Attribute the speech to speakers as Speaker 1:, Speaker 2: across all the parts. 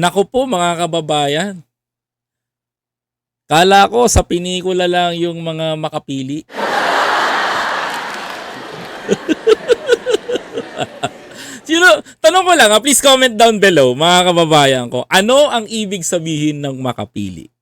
Speaker 1: Naku po mga kababayan. Kala ko sa pinikula lang yung mga makapili. Sino, tanong ko lang, ah, please comment down below mga kababayan ko. Ano ang ibig sabihin ng makapili?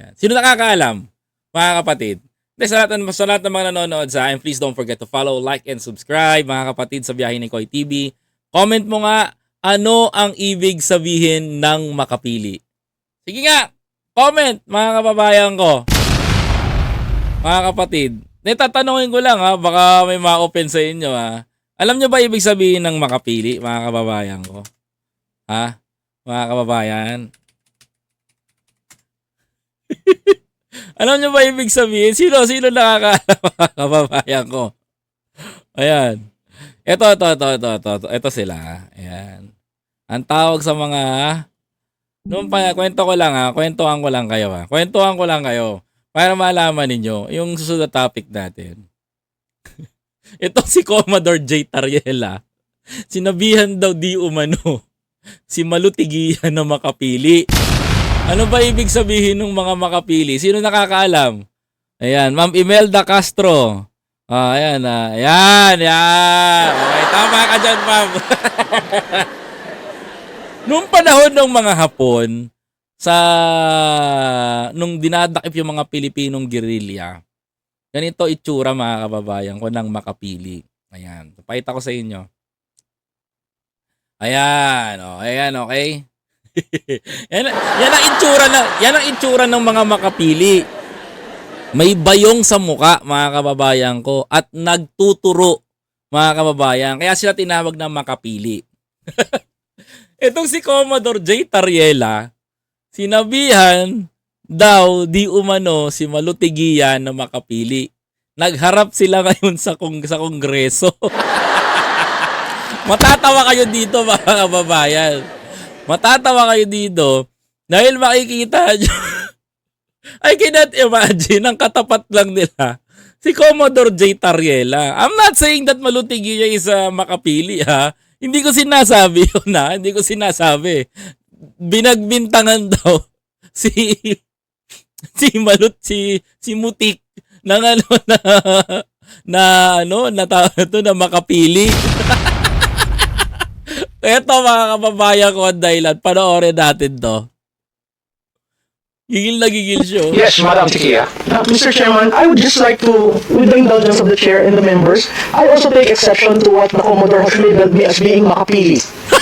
Speaker 1: Yan. Sino nakakaalam? Mga kapatid. Sa lahat, ng- sa lahat ng mga nanonood sa akin, please don't forget to follow, like, and subscribe mga kapatid sa Biyahe ni Koy TV. Comment mo nga, ano ang ibig sabihin ng makapili? Sige nga, comment mga kababayan ko. Mga kapatid. Hindi, tatanungin ko lang ha, baka may ma-open sa inyo ha. Alam nyo ba ibig sabihin ng makapili, mga kababayan ko? Ha? Mga kababayan? Alam nyo ba ibig sabihin? Sino, sino nakakaalam, mga kababayan ko? Ayan. Ito, ito, ito, ito, ito, ito, ito sila. Ayan. Ang tawag sa mga, noong pa, kwento ko lang ha, kwentuhan ko lang kayo ha. Kwentuhan ko lang kayo para malaman ninyo yung susunod na topic natin. Ito si Commodore J. Tariela. Sinabihan daw di umano si Malutigian na makapili. Ano ba ibig sabihin ng mga makapili? Sino nakakaalam? Ayan, Ma'am Imelda Castro. Ah, ayan, ah, ayan, ayan. Okay, tama ka dyan, ma'am. Noong panahon ng mga Hapon, sa nung dinadakip yung mga Pilipinong guerrilla, ganito itsura mga kababayan ko ng makapili. Ayan, papakita ko sa inyo. Ayan, oh, ayan, okay. yan, yan ang itsura na, yan ang itsura ng mga makapili. May bayong sa muka, mga kababayan ko, at nagtuturo, mga kababayan. Kaya sila tinawag na makapili. Itong si Commodore J. Tariela, sinabihan daw di umano si Malutigian na makapili. Nagharap sila ngayon sa kong sa kongreso. Matatawa kayo dito mga kababayan. Matatawa kayo dito dahil makikita nyo. I cannot imagine ang katapat lang nila si Commodore J. Tariela. I'm not saying that Malutigian is a makapili ha. Hindi ko sinasabi yun ha. Hindi ko sinasabi. Binagbintangan daw si si Malut si si Mutik ng ano na na ano na ito na makapili. Eto mga kababayan ko ang dahilan. Panoorin natin to. Gigil na gigil siya. oh.
Speaker 2: Yes, Madam Tikia.
Speaker 3: Uh, Mr. Chairman, I would just like to, with the indulgence of the chair and the members, I also take exception to what the Commodore has labeled me as being makapili.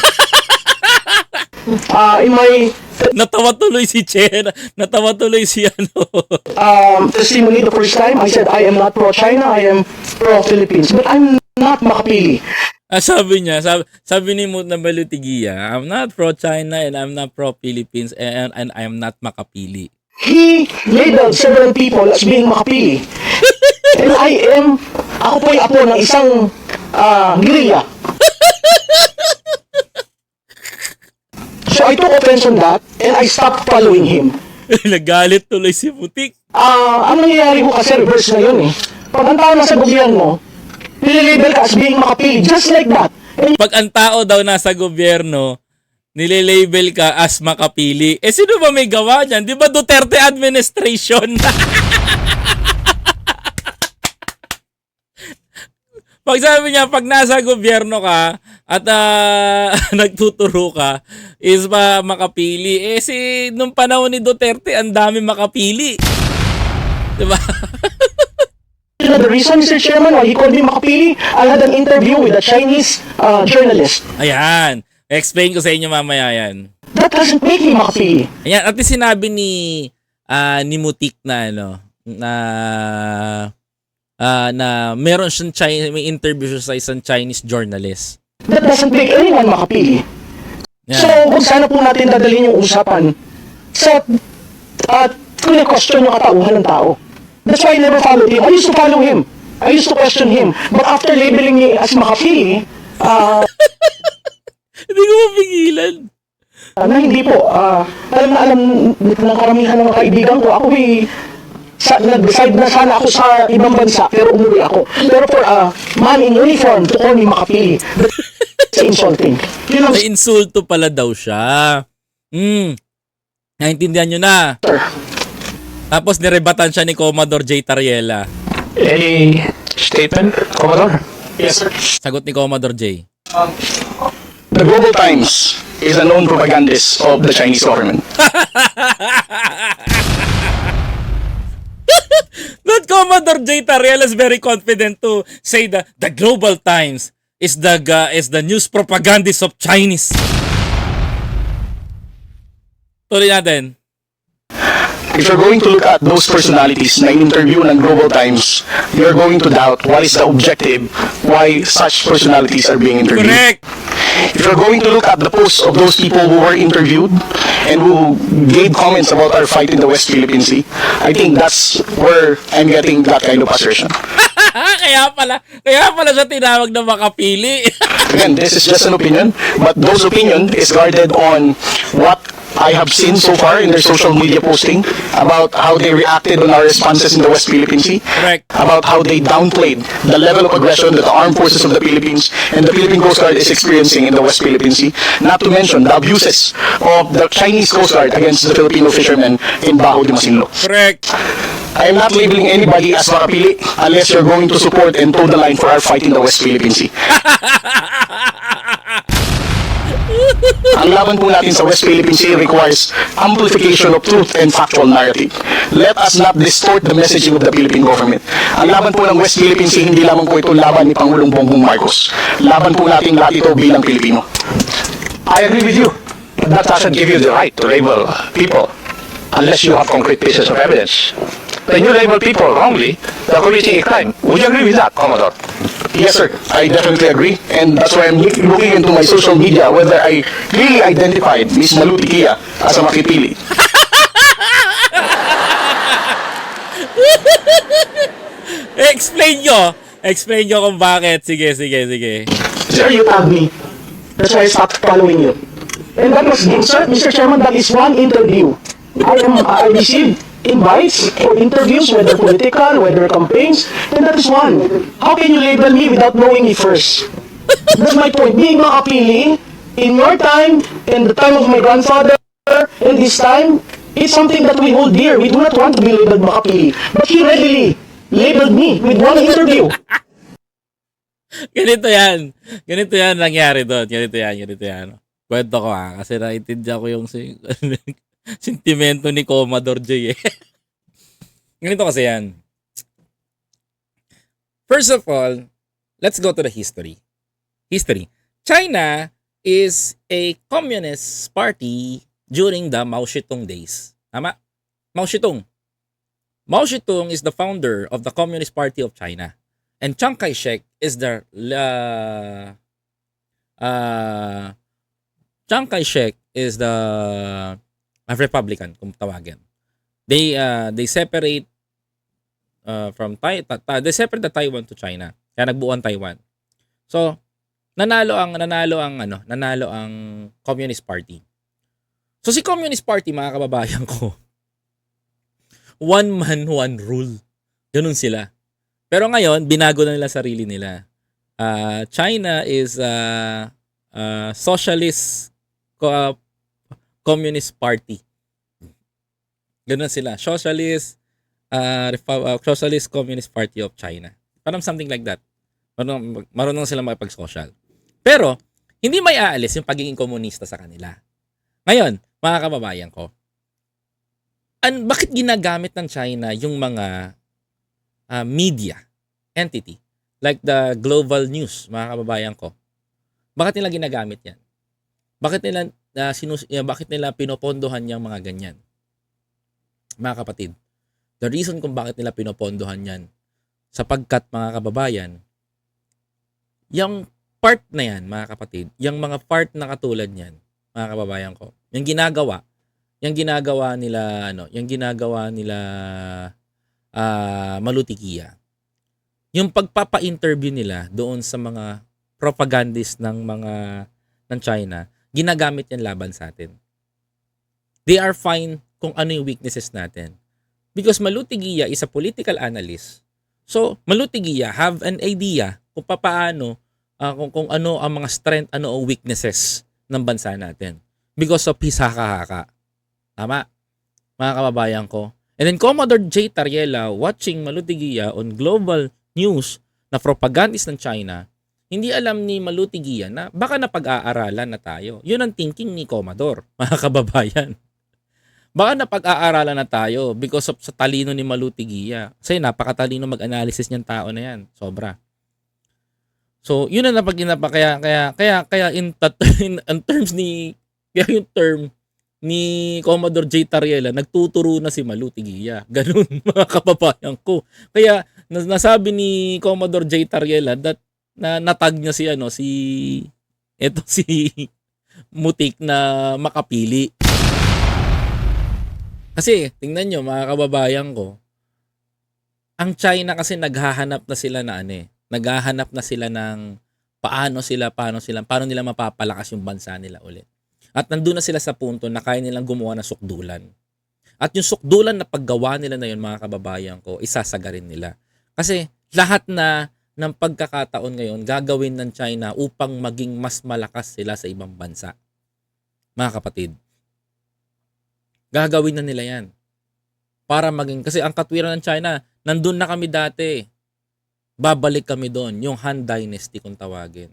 Speaker 3: Uh, in my
Speaker 1: Natawa tuloy si Chen. Natawa tuloy si ano.
Speaker 3: um, testimony the first time, I said I am not pro-China, I am pro-Philippines. But I'm not makapili.
Speaker 1: Ah, sabi niya, sabi, sabi ni Mut na Balutigia, I'm not pro-China and I'm not pro-Philippines and, and I'm not makapili.
Speaker 3: He labeled several people as being makapili. and I am, ako po ay apo ng isang uh, guerrilla. So I took offense on that and I stopped following him.
Speaker 1: Nagalit tuloy si Mutik.
Speaker 3: Ah, ang nangyayari ko kasi reverse na yun eh. Pag ang tao nasa gobyerno, nililabel ka as being makapili, just like that.
Speaker 1: Pag ang tao daw nasa gobyerno, nililabel ka as makapili. Eh sino ba may gawa niyan? Di ba Duterte administration? pag sabi niya, pag nasa gobyerno ka at ah, nagtuturo ka, is ba makapili? Eh si nung panahon ni Duterte, ang dami makapili. Di ba?
Speaker 3: you know the reason, Mr. Chairman, why he called me makapili? I had an interview with a Chinese uh, journalist.
Speaker 1: Ayan. Explain ko sa inyo mamaya yan.
Speaker 3: That doesn't make me makapili.
Speaker 1: Ayan, at least sinabi ni ah, ni Mutik na ano na ah, na meron siyang China, may interview siya sa isang Chinese journalist.
Speaker 3: That doesn't make anyone makapili.
Speaker 1: Yan.
Speaker 3: So, kung sana po natin dadalhin yung usapan sa at uh, question yung katauhan ng tao. That's why I never followed him. I used to follow him. I used to question him. But after labeling me as makapili, uh,
Speaker 1: Hindi ko mapigilan.
Speaker 3: na hindi po, ah, alam na alam ng karamihan ng mga kaibigan ko, ako ay sa, nag-decide na sana ako sa ibang bansa, pero umuwi ako. Pero for a man in uniform to call me makapili, that's insulting. You know,
Speaker 1: May insulto pala daw siya. Hmm. Naintindihan nyo na.
Speaker 4: Sir,
Speaker 1: Tapos nirebatan siya ni Commodore J. Tariela.
Speaker 2: Any statement, Commodore?
Speaker 4: yes sir.
Speaker 1: Sagot ni Commodore J.
Speaker 4: The Global Times is a known propagandist of the Chinese government.
Speaker 1: That Commodore J. Tariela is very confident to say that the Global Times is the ga- is the news propagandist of Chinese. Tuloy natin.
Speaker 4: If you're going to look at those personalities na in-interview ng Global Times, you're going to doubt what is the objective, why such personalities are being interviewed.
Speaker 1: Correct.
Speaker 4: If you're going to look at the posts of those people who were interviewed and who gave comments about our fight in the West Philippine Sea, I think that's where I'm getting that kind of assertion.
Speaker 1: kaya pala, kaya pala siya tinawag na makapili.
Speaker 4: Again, this is just an opinion, but those opinion is guarded on what I have seen so far in their social media posting about how they reacted on our responses in the West Philippine Sea,
Speaker 1: Correct.
Speaker 4: about how they downplayed the level of aggression that the armed forces of the Philippines and the Philippine Coast Guard is experiencing in the West Philippine Sea, not to mention the abuses of the Chinese Coast Guard against the Filipino fishermen in Bajo de Masinloc.
Speaker 1: Correct.
Speaker 4: I am not labeling anybody as makapili unless you're going to support and toe the line for our fight in the West Philippine Sea. Ang laban po natin sa West Philippine Sea requires amplification of truth and factual narrative. Let us not distort the messaging of the Philippine government. Ang laban po ng West Philippine Sea, hindi lamang po ito laban ni Pangulong Bongbong Marcos. Laban po natin lahat ito bilang Pilipino.
Speaker 2: I agree with you. But that doesn't give you the right to label people unless you have concrete pieces of evidence. When you label people wrongly, they're committing a crime. Would you agree with that, Commodore?
Speaker 4: Yes, sir. I definitely agree. And that's why I'm look- looking into my social media whether I really identified Miss Maluti Kia as a makipili.
Speaker 1: Explain nyo. Explain nyo kung bakit. Sige, sige, sige.
Speaker 4: Sir, you tagged me. That's why I stopped following you. And that was, sir, Mr. Chairman, that is one interview. I am, I received invites for interviews, whether political, whether campaigns, and that is one. How can you label me without knowing me first? That's my point. Being makapili, in your time, and the time of my grandfather, and this time, it's something that we hold dear. We do not want to be labeled makapili. But he readily labeled me with one interview.
Speaker 1: Ganito yan. Ganito yan nangyari doon. Ganito yan, ganito yan. Kwento ko ha, kasi naintindihan ko yung sentimento ni Commodore J eh. ganito kasi yan. First of all, let's go to the history. History. China is a communist party during the Mao Zedong days. Tama? Mao Zedong. Mao Zedong is the founder of the Communist Party of China. And Chiang Kai-shek is the uh, uh, Chiang Kai-shek is the Republican kung tawagin. They uh, they separate uh, from Tai ta, ta- they separate the Taiwan to China. Kaya nagbuo ang Taiwan. So nanalo ang nanalo ang ano, nanalo ang Communist Party. So si Communist Party mga kababayan ko, one man one rule. Ganun sila. Pero ngayon, binago na nila sarili nila. Ah, China is a socialist co- communist party. Ganun sila. Socialist ah, Socialist Communist Party of China. Parang something like that. Marunong, marunong sila makipag-social. Pero, hindi may aalis yung pagiging komunista sa kanila. Ngayon, mga kababayan ko, an, bakit ginagamit ng China yung mga uh, media entity like the global news, mga kababayan ko. Bakit nila ginagamit 'yan? Bakit nila uh, sinus uh, bakit nila pinopondohan yung mga ganyan? Mga kapatid, the reason kung bakit nila pinopondohan 'yan sapagkat mga kababayan, yung part na 'yan, mga kapatid, yung mga part na katulad niyan, mga kababayan ko, yung ginagawa, yung ginagawa nila ano, yung ginagawa nila ah malutikiya. Yung pagpapa-interview nila doon sa mga propagandist ng mga ng China, ginagamit yan laban sa atin. They are fine kung ano yung weaknesses natin. Because Malutigiya is a political analyst. So, Malutigiya have an idea kung paano, ah, kung, kung ano ang mga strength, ano ang weaknesses ng bansa natin. because of his haka-haka. Tama? Mga kababayan ko. And then Commodore J. Tariela watching Malutigia on global news na propagandist ng China, hindi alam ni Malutigia na baka napag-aaralan na tayo. Yun ang thinking ni Commodore, mga kababayan. Baka napag-aaralan na tayo because of sa talino ni Malutigia. Kasi napakatalino mag-analysis niyang tao na yan. Sobra. So, yun ang napag kaya kaya kaya kaya in, in, in terms ni kaya yung term ni Commodore J. Tariela, nagtuturo na si Malutigia. Ganun, mga kababayan ko. Kaya, nas- nasabi ni Commodore J. Tariela that na natag niya si ano si eto si Mutik na makapili. Kasi tingnan nyo mga kababayan ko, ang China kasi naghahanap na sila na ano eh, naghahanap na sila ng paano sila, paano sila, paano nila mapapalakas yung bansa nila ulit. At nandun na sila sa punto na kaya nilang gumawa ng sukdulan. At yung sukdulan na paggawa nila na yun, mga kababayan ko, isasagarin nila. Kasi lahat na ng pagkakataon ngayon, gagawin ng China upang maging mas malakas sila sa ibang bansa. Mga kapatid. Gagawin na nila yan. Para maging, kasi ang katwiran ng China, nandun na kami dati. Babalik kami doon. Yung Han Dynasty kung tawagin.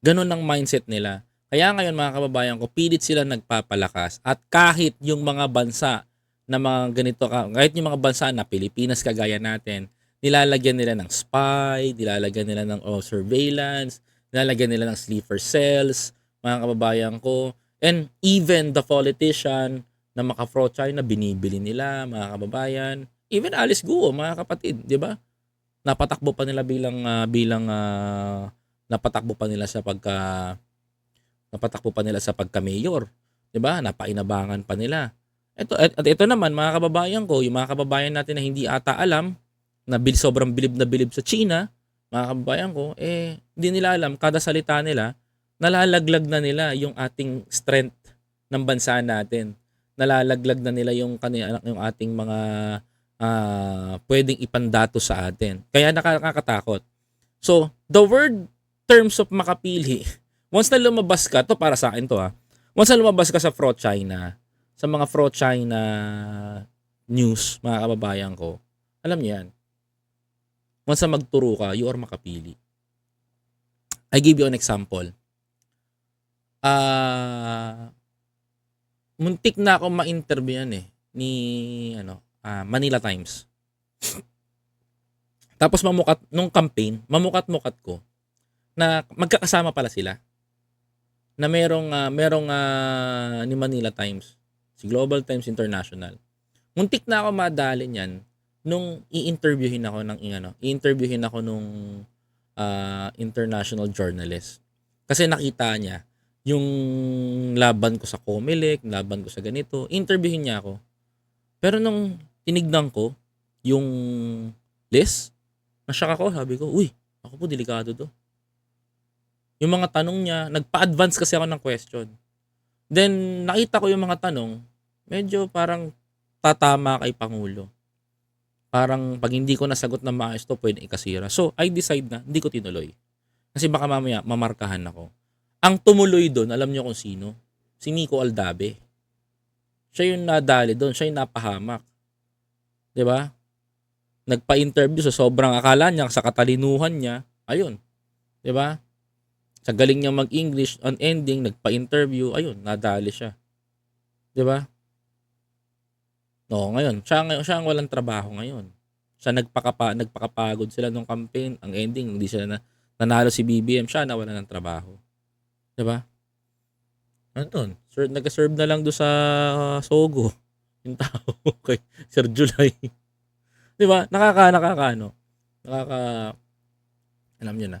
Speaker 1: Ganon ang mindset nila. Kaya ngayon mga kababayan ko, pilit sila nagpapalakas. At kahit yung mga bansa na mga ganito, ka- kahit yung mga bansa na Pilipinas kagaya natin, nilalagyan nila ng spy, nilalagyan nila ng oh, surveillance, nilalagyan nila ng sleeper cells, mga kababayan ko. And even the politician na maka-fraud China, binibili nila, mga kababayan. Even Alice Guo, mga kapatid, di ba? Napatakbo pa nila bilang, ah, bilang, ah, napatakbo pa nila sa pagka, napatakbo pa nila sa pagka-mayor. 'Di ba? Napainabangan pa nila. Ito at, at ito naman mga kababayan ko, yung mga kababayan natin na hindi ata alam na bil sobrang bilib na bilib sa China, mga kababayan ko, eh hindi nila alam kada salita nila nalalaglag na nila yung ating strength ng bansa natin. Nalalaglag na nila yung yung ating mga ah, pwedeng ipandato sa atin. Kaya nakakatakot. So, the word terms of makapili once na lumabas ka, to para sa akin to ha, once na lumabas ka sa fraud China, sa mga fraud China news, mga kababayan ko, alam niyo yan. Once na magturo ka, you are makapili. I give you an example. Ah, muntik na ako ma-interview yan eh ni ano, ah, Manila Times. Tapos mamukat nung campaign, mamukat-mukat ko na magkakasama pala sila na merong ah, merong ah, ni Manila Times, si Global Times International. Muntik na ako madali niyan nung i-interviewin ako ng ano, i-interviewin ako nung ah, international journalist. Kasi nakita niya yung laban ko sa Comelec, laban ko sa ganito, interviewin niya ako. Pero nung tinignan ko yung list, nasyak ako, sabi ko, uy, ako po delikado to. Yung mga tanong niya, nagpa-advance kasi ako ng question. Then, nakita ko yung mga tanong, medyo parang tatama kay Pangulo. Parang pag hindi ko nasagot na maayos to, pwede ikasira. So, I decide na, hindi ko tinuloy. Kasi baka mamaya, mamarkahan ako. Ang tumuloy doon, alam niyo kung sino? Si Nico Aldabe. Siya yung nadali doon, siya yung napahamak. 'Di ba? Nagpa-interview sa sobrang akala niya, sa katalinuhan niya, ayun. 'Di ba? Sa galing niya mag-English, on ending, nagpa-interview, ayun, nadali siya. 'Di ba? No, ngayon, siya, ngayon, siya ang walang trabaho ngayon. Siya nagpakapa, nagpakapagod sila nung campaign, ang ending, hindi sila na, nanalo si BBM, siya nawala ng trabaho. 'Di ba? Ano Sir, nag-serve na lang do sa uh, Sogo. Yung tao kay Sir July. 'Di ba? Nakaka nakaka ano. Nakaka alam niyo na.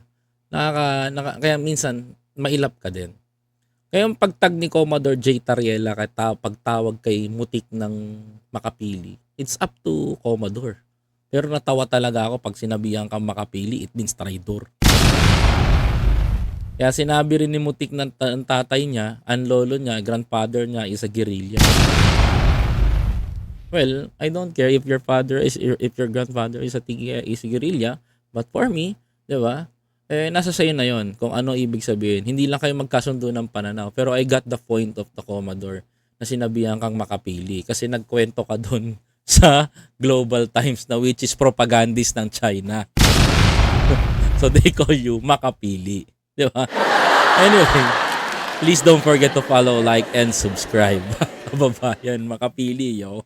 Speaker 1: Nakaka, naka, kaya minsan mailap ka din. Yung pagtag ni Commodore J. Tariela kay ta, pagtawag kay Mutik ng makapili, it's up to Commodore. Pero natawa talaga ako pag sinabihan kang makapili, it means traitor. Kaya sinabi rin ni Mutik ng, ta- ng tatay niya, ang lolo niya, grandfather niya is a guerrilla. Well, I don't care if your father is if your grandfather is a is a guerrilla, but for me, 'di ba? Eh, nasa sa'yo na yon kung ano ibig sabihin. Hindi lang kayo magkasundo ng pananaw. Pero I got the point of the Commodore na sinabihan kang makapili. Kasi nagkwento ka dun sa Global Times na which is propagandist ng China. so they call you makapili. Di ba? Anyway, please don't forget to follow, like, and subscribe. Kababayan, makapili, yo.